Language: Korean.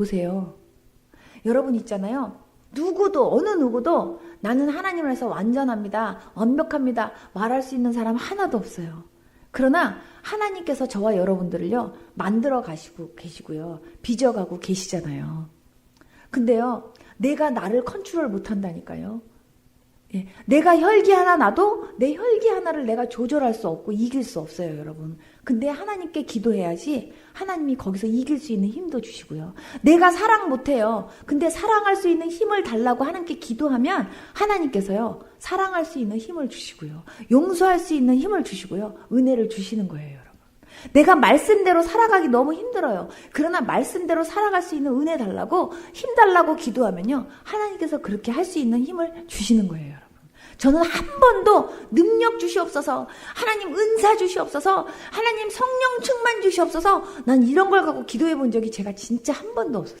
보세요. 여러분 있잖아요. 누구도, 어느 누구도 나는 하나님을 해서 완전합니다. 완벽합니다. 말할 수 있는 사람 하나도 없어요. 그러나 하나님께서 저와 여러분들을요, 만들어 가시고 계시고요. 빚어 가고 계시잖아요. 근데요, 내가 나를 컨트롤 못 한다니까요. 예, 내가 혈기 하나 나도 내 혈기 하나를 내가 조절할 수 없고 이길 수 없어요, 여러분. 근데 하나님께 기도해야지 하나님이 거기서 이길 수 있는 힘도 주시고요. 내가 사랑 못해요. 근데 사랑할 수 있는 힘을 달라고 하나님께 기도하면 하나님께서요, 사랑할 수 있는 힘을 주시고요. 용서할 수 있는 힘을 주시고요. 은혜를 주시는 거예요, 여러분. 내가 말씀대로 살아가기 너무 힘들어요. 그러나 말씀대로 살아갈 수 있는 은혜 달라고 힘 달라고 기도하면요. 하나님께서 그렇게 할 수 있는 힘을 주시는 거예요, 여러분. 저는 한 번도 능력 주시옵소서, 하나님 은사 주시옵소서, 하나님 성령 충만 주시옵소서, 난 이런 걸 갖고 기도해 본 적이 제가 진짜 한 번도 없었어요.